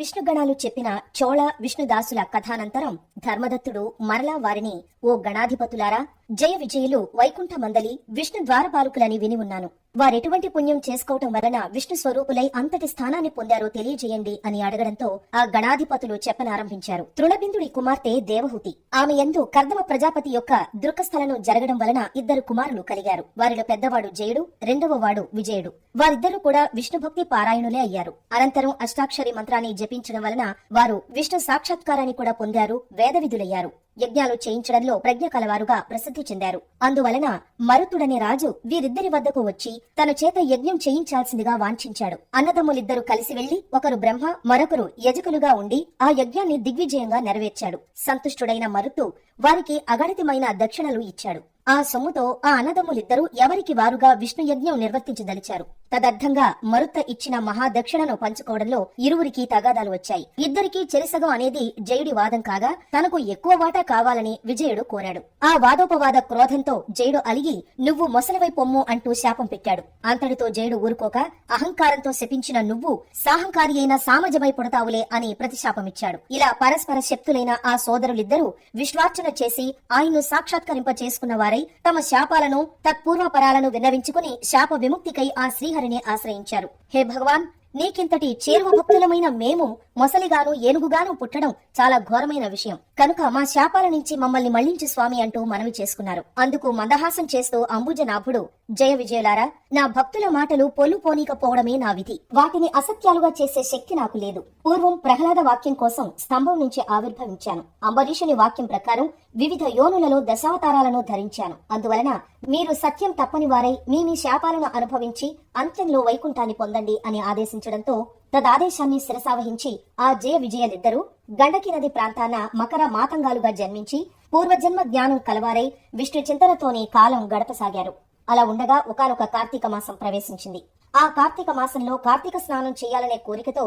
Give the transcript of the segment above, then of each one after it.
విష్ణుగణాలు చెప్పిన చోళ విష్ణుదాసుల కథానంతరం ధర్మదత్తుడు మరలా వారిని ఓ గణాధిపతులారా జయ విజయులు వైకుంఠ మందలి విష్ణు ద్వారపాలకులని విని ఉన్నాను. వారెటువంటి పుణ్యం చేసుకోవటం వలన విష్ణు స్వరూపులై అంతటి స్థానాన్ని పొందారో తెలియజేయండి అని అడగడంతో ఆ గణాధిపతులు చెప్పనారంభించారు. తృణబిందుడి కుమార్తె దేవహూతి. ఆమె ఎందు కర్దమ ప్రజాపతి యొక్క దృక్కస్థలను జరగడం వలన ఇద్దరు కుమారులు కలిగారు. వారిలో పెద్దవాడు జయుడు రెండవ వాడు విజయుడు. వారిద్దరూ కూడా విష్ణుభక్తి పారాయణులే అయ్యారు. అనంతరం అష్టాక్షరి మంత్రాన్ని జపించడం వలన వారు విష్ణు సాక్షాత్కారాన్ని కూడా పొందారు వేదవిధులయ్యారు. యజ్ఞాలు చేయించడంలో ప్రజ్ఞ కలవారుగా ప్రసిద్ధి చెందారు. అందువలన మరుతుడనే రాజు వీరిద్దరి వద్దకు వచ్చి తన చేత యజ్ఞం చేయించాల్సిందిగా వాంఛించాడు. అన్నదమ్ములిద్దరూ కలిసి వెళ్ళి ఒకరు బ్రహ్మ మరొకరు యజకులుగా ఉండి ఆ యజ్ఞాన్ని దిగ్విజయంగా నెరవేర్చాడు. సంతుష్టుడైన మరుతు వారికి అగణితమైన దక్షిణలు ఇచ్చాడు. ఆ సొమ్ముతో ఆ అన్నదమ్ములిద్దరూ ఎవరికి వారుగా విష్ణు యజ్ఞం నిర్వర్తించదలిచారు. తదర్థంగా మరుత్త ఇచ్చిన మహాదక్షిణను పంచుకోవడంలో ఇరువురికి తగాదాలు వచ్చాయి. ఇద్దరికీ చెరిసగం అనేది జయుడి వాదం కాగా తనకు ఎక్కువ వాటా కావాలని విజయుడు కోరాడు. ఆ వాదోపవాద క్రోధంతో జయుడు అలిగి నువ్వు మొసలివై పొమ్ము అంటూ శాపం పెట్టాడు. అంతటితో జయుడు ఊరుకోక అహంకారంతో శపించిన నువ్వు సాహంకారి అయిన సామజమై పుడతావులే అని ప్రతిశాపమిచ్చాడు. ఇలా పరస్పర శక్తులైన ఆ సోదరులిద్దరూ విశ్వార్చన చేసి ఆయన్ను సాక్షాత్కరింప చేసుకున్న వారై తమ శాపాలను తత్పూర్వపరాలను విన్నవించుకుని శాప విముక్తికై ఆ శ్రీహరిని ఆశ్రయించారు. హే భగవాన్ నీకింతటి చేరువ భక్తులమైన మేము మొసలిగాను ఏనుగుగాను పుట్టడం చాలా ఘోరమైన విషయం. కనుక మా శాపాల నుంచి మమ్మల్ని మళ్ళించి స్వామి అంటూ మనవి చేసుకున్నారు. అందుకు మందహాసం చేస్తూ అంబుజనాభుడు జయ విజయులారా నా భక్తుల మాటలు పొల్లు పోనీకపోవడమే నా విధి. వాటిని అసత్యాలుగా చేసే శక్తి నాకు లేదు. పూర్వం ప్రహ్లాద వాక్యం కోసం స్తంభం నుంచి ఆవిర్భవించాను. అంబరీషుని వాక్యం ప్రకారం వివిధ యోనులలో దశావతారాలను ధరించాను. అందువలన మీరు సత్యం తప్పని వారై మీ మీ శాపాలను అనుభవించి అంత్యంలో వైకుంఠాన్ని పొందండి అని ఆదేశించడంతో తదాదేశాన్ని శిరసావహించి ఆ జయ విజయలిద్దరూ గండకి నది ప్రాంతాన మకర మాతంగాలుగా జన్మించి పూర్వజన్మ జ్ఞానం కలవారై విష్ణు చింతనతోనే కాలం గడపసాగారు. అలా ఉండగా ఒకనొక కార్తీక మాసం ప్రవేశించింది. ఆ కార్తీక మాసంలో కార్తీక స్నానం చేయాలనే కోరికతో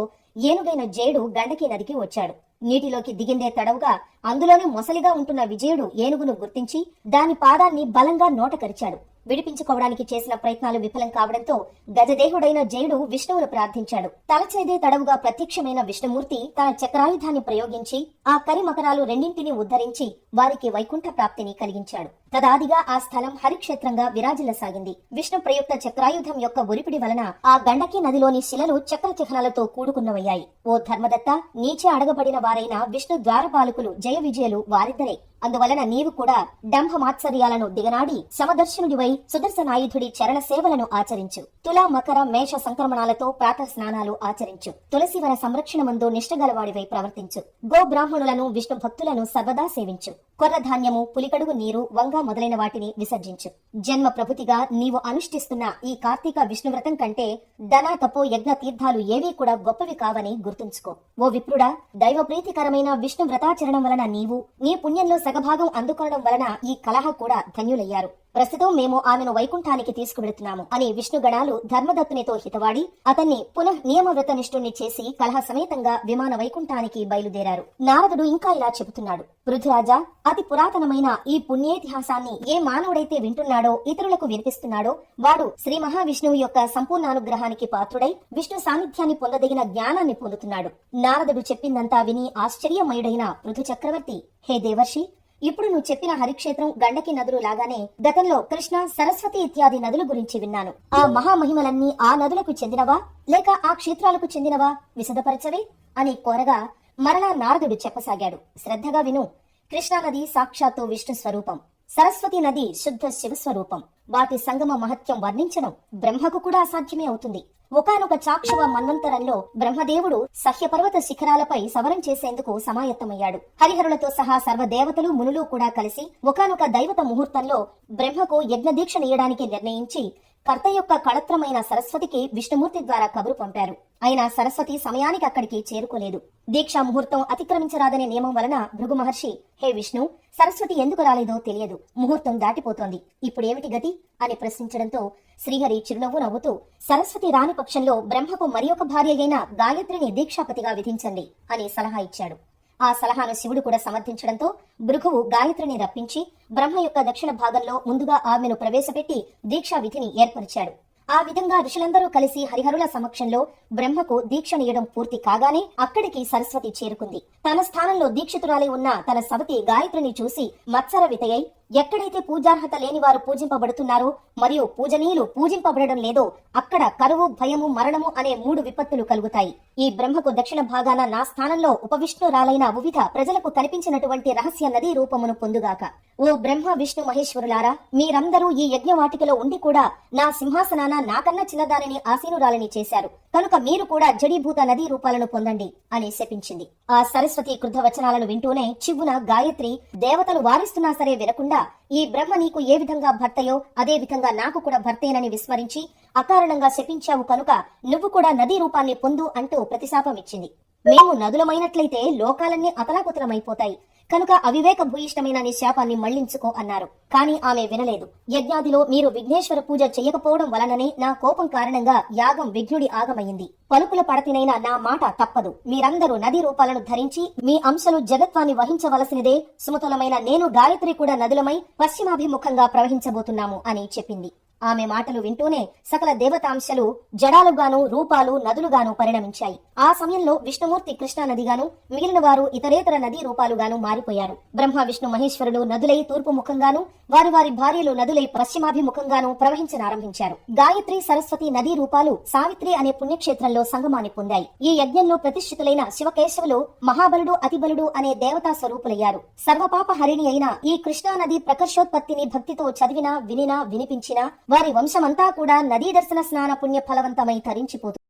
ఏనుగైన జేడు గండకి నదికి వచ్చాడు. నీటిలోకి దిగిందే తడవుగా అందులోనే మొసలిగా ఉంటున్న విజయుడు ఏనుగును గుర్తించి దాని పాదాన్ని బలంగా నోటకరిచాడు. విడిపించుకోవడానికి చేసిన ప్రయత్నాలు విఫలం కావడంతో గజదేహుడైన జయుడు విష్ణువును ప్రార్థించాడు. తలచేదే తడవుగా ప్రత్యక్షమైన విష్ణుమూర్తి తన చక్రాయుధాన్ని ప్రయోగించి ఆ కరిమకరాలు రెండింటినీ ఉద్ధరించి వారికి వైకుంఠ ప్రాప్తిని కలిగించాడు. తదాదిగా ఆ స్థలం హరిక్షేత్రంగా విరాజిల్లసాగింది. విష్ణు ప్రయుక్త చక్రాయుధం యొక్క ఒరిపిడి వలన ఆ గండకి నదిలోని శిలలు చక్ర చిహ్నాలతో కూడుకున్నవయ్యాయి. ఓ ధర్మదత్త నీచే అడగబడిన వారైన విష్ణు ద్వారపాలకులు జయ విజయలు వారిద్దరే. అందువలన నీవు కూడా డంభ మాత్సర్యాలను దిగనాడి సమదర్శనుడివై సుదర్శనాయుధుడి చరణ సేవలను ఆచరించు. తులా మకర మేష సంక్రమణాలతో ప్రాత స్నానాలు ఆచరించు. తులసివన సంరక్షణ మందు నిష్టగలవాడివై ప్రవర్తించు. గో బ్రాహ్మణులను విష్ణు భక్తులను సర్వదా సేవించు. కొర్ర ధాన్యము పులికడుగు నీరు వంగ మొదలైన వాటిని విసర్జించు. జన్మ ప్రభుతిగా నీవు అనుష్ఠిస్తున్న ఈ కార్తీక విష్ణువ్రతం కంటే ధన తపో యజ్ఞ తీర్థాలు ఏవీ కూడా గొప్పవి కావని గుర్తుంచుకో. ఓ విప్రుడా దైవ ప్రీతికరమైన విష్ణు వ్రతాచరణం వలన నీవు నీ పుణ్యంలో సగభాగం అందుకోవడం వలన ఈ కలహ కూడా ధన్యులయ్యారు. ప్రస్తుతం మేము ఆమెను వైకుంఠానికి తీసుకువెడుతున్నాము అని విష్ణుగణాలు ధర్మదత్తునితో హితవాడి అతన్ని పునః నియమవ్రత నిష్ఠుణ్ణి చేసి కలహ సమేతంగా విమాన వైకుంఠానికి బయలుదేరారు. నారదుడు ఇంకా ఇలా చెబుతున్నాడు. పృథ్వరాజా అతి పురాతనమైన ఈ పుణ్యేతిహాసాన్ని ఏ మానవుడైతే వింటున్నాడో ఇతరులకు వినిపిస్తున్నాడో వాడు శ్రీ మహావిష్ణువు యొక్క సంపూర్ణానుగ్రహానికి పాత్రుడై విష్ణు సాన్నిధ్యాన్ని పొందదగిన జ్ఞానాన్ని పొందుతున్నాడు. నారదుడు చెప్పిందంతా విని ఆశ్చర్యమయుడైన పృథు చక్రవర్తి హే దేవర్షి ఇప్పుడు నువ్వు చెప్పిన హరిక్షేత్రం గండకి నదులు లాగానే గతంలో కృష్ణ సరస్వతి ఇత్యాది నదుల గురించి విన్నాను. ఆ మహామహిమలన్నీ ఆ నదులకు చెందినవా? లేక ఆ క్షేత్రాలకు చెందినవా? విశదపరచవే? అని కోరగా మరలా నారదుడు చెప్పసాగాడు. శ్రద్ధగా విను. కృష్ణానది సాక్షాత్తు విష్ణు స్వరూపం. సరస్వతి నది శుద్ధ శివస్వరూపం వాటి సంగమ మహత్యం వర్ణించడం బ్రహ్మకు కూడా అసాధ్యమే అవుతుంది. ఒకనొక చాక్షువ మన్వంతరంలో బ్రహ్మదేవుడు సహ్యపర్వత శిఖరాలపై సవరం చేసేందుకు సమాయత్తమయ్యాడు. హరిహరులతో సహా సర్వదేవతలు మునులు కూడా కలిసి ఒకనొక దైవత ముహూర్తంలో బ్రహ్మకు యజ్ఞదీక్ష నీయడానికి నిర్ణయించి కర్త యొక్క కళత్రమైన సరస్వతికి విష్ణుమూర్తి ద్వారా కబురు పంపారు. అయినా సరస్వతి సమయానికి అక్కడికి చేరుకోలేదు. దీక్షా ముహూర్తం అతిక్రమించరాదనే నియమం వలన భృగు మహర్షి హే విష్ణు సరస్వతి ఎందుకు రాలేదో తెలియదు. ముహూర్తం దాటిపోతోంది. ఇప్పుడేమిటి గతి? అని ప్రశ్నించడంతో శ్రీహరి చిరునవ్వు నవ్వుతూ సరస్వతి రాని పక్షంలో బ్రహ్మకు మరి ఒక భార్య అయిన గాయత్రిని దీక్షాపతిగా విధించండి అని సలహా ఇచ్చాడు. ఆ సలహాను శివుడు కూడా సమర్థించడంతో భృగువు గాయత్రిని రప్పించి బ్రహ్మ యొక్క దక్షిణ భాగంలో ముందుగా ఆమెను ప్రవేశపెట్టి దీక్షా విధిని ఏర్పరిచాడు. ఆ విధంగా ఋషులందరూ కలిసి హరిహరుల సమక్షంలో బ్రహ్మకు దీక్షనీయడం పూర్తి కాగానే అక్కడికి సరస్వతి చేరుకుంది. తన స్థానంలో దీక్షితురాలై ఉన్న తన సవతి గాయత్రిని చూసి మత్సర వితయై ఎక్కడైతే పూజార్హత లేని వారు పూజింపబడుతున్నారో మరియు పూజనీయులు పూజింపబడడం లేదో అక్కడ కరువు భయము మరణము అనే మూడు విపత్తులు కలుగుతాయి. ఈ బ్రహ్మకు దక్షిణ భాగాన నా స్థానంలో ఉపవిష్ణురాలైన వివిధ ప్రజలకు కనిపించినటువంటి రహస్య నదీ రూపమును పొందుగాక. ఓ బ్రహ్మ విష్ణు మహేశ్వరులారా మీరందరూ ఈ యజ్ఞవాటికలో ఉండి కూడా నా సింహాసనాన నాకన్నా చిన్నదానిని ఆసీనురాలని చేశారు. కనుక మీరు కూడా జడీభూత నదీ రూపాలను పొందండి అని శపించింది. ఆ సరస్వతి క్రుద్ధ వచనాలను వింటూనే చివ్వున గాయత్రి దేవతలు వారిస్తున్నా సరే వినకుండా ఈ బ్రహ్మ నీకు ఏ విధంగా భర్తయో అదే విధంగా నాకు కూడా భర్తేనని విస్మరించి అకారణంగా శపించావు కనుక నువ్వు కూడా నదీ రూపాన్ని పొందు అంటూ ప్రతిశాపం ఇచ్చింది. మేము నదులమైనట్లయితే లోకాలన్నీ అతలాకుతలమైపోతాయి. కనుక అవివేక భూయిష్టమైన నీ శాపాన్ని మళ్ళించుకో అన్నారు. కానీ ఆమె వినలేదు. యజ్ఞాదిలో మీరు విఘ్నేశ్వర పూజ చేయకపోవడం వలననే నా కోపం కారణంగా యాగం విఘ్నుడి ఆగమయ్యింది పలుకుల పడతినైన నా మాట తప్పదు. మీరందరూ నది రూపాలను ధరించి మీ అంశలు జగత్వాన్ని వహించవలసినదే సుమతులమైన నేను గాయత్రి కూడా నదులమై పశ్చిమాభిముఖంగా ప్రవహించబోతున్నాము అని చెప్పింది. ఆమె మాటలు వింటూనే సకల దేవతాంశలు జడాలుగాను రూపాలు నదులుగాను పరిణమించాయి. ఆ సమయంలో విష్ణుమూర్తి కృష్ణా నదిగాను మిగిలిన వారు ఇతరేతర నదీ రూపాలుగాను మారిపోయారు. బ్రహ్మ విష్ణు మహేశ్వరులు నదులై తూర్పు ముఖంగాను వారి వారి భార్యలు నదులై పశ్చిమాభిముఖంగాను ప్రవహించనారంభించారు. గాయత్రి సరస్వతి నదీ రూపాలు సావిత్రి అనే పుణ్యక్షేత్రంలో సంగమాన్ని పొందాయి. ఈ యజ్ఞంలో ప్రతిష్ఠితులైన శివకేశవులు మహాబలుడు అతిబలుడు అనే దేవతా స్వరూపులయ్యారు. సర్వపాప హరిణి అయిన ఈ కృష్ణా నది ప్రకర్షోత్పత్తిని భక్తితో చదివినా వినినా వినిపించినా వారి వంశమంతా కూడా నదీ దర్శన స్నాన పుణ్య ఫలవంతమై తరించిపోతుంది.